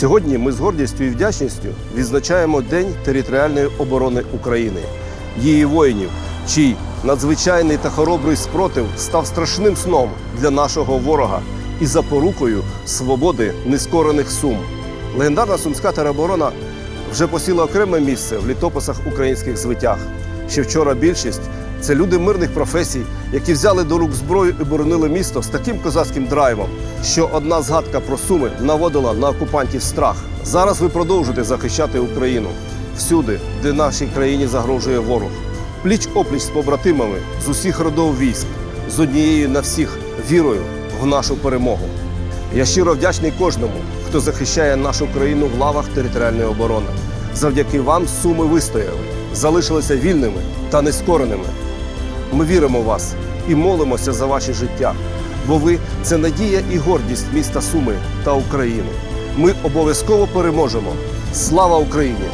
Сьогодні ми з гордістю і вдячністю відзначаємо День територіальної оборони України, її воїнів, чий надзвичайний та хоробрий спротив став страшним сном для нашого ворога і запорукою свободи нескорених сум. Легендарна сумська тероборона вже посіла окреме місце в літописах українських звитяг. Ще вчора більшість це люди мирних професій, які взяли до рук зброю і боронили місто з таким козацьким драйвом, що одна згадка про суми наводила на окупантів страх. Зараз ви продовжуєте захищати Україну всюди, де нашій країні загрожує ворог. Пліч опліч з побратимами з усіх родов військ, з однією на всіх вірою в нашу перемогу. Я щиро вдячний кожному, хто захищає нашу країну в лавах територіальної оборони. Завдяки вам суми вистояли, залишилися вільними та нескореними. Ми віримо в вас і молимося за ваші життя, бо ви це надія і гордість міста Суми та України. Ми обов'язково переможемо. Слава Україні!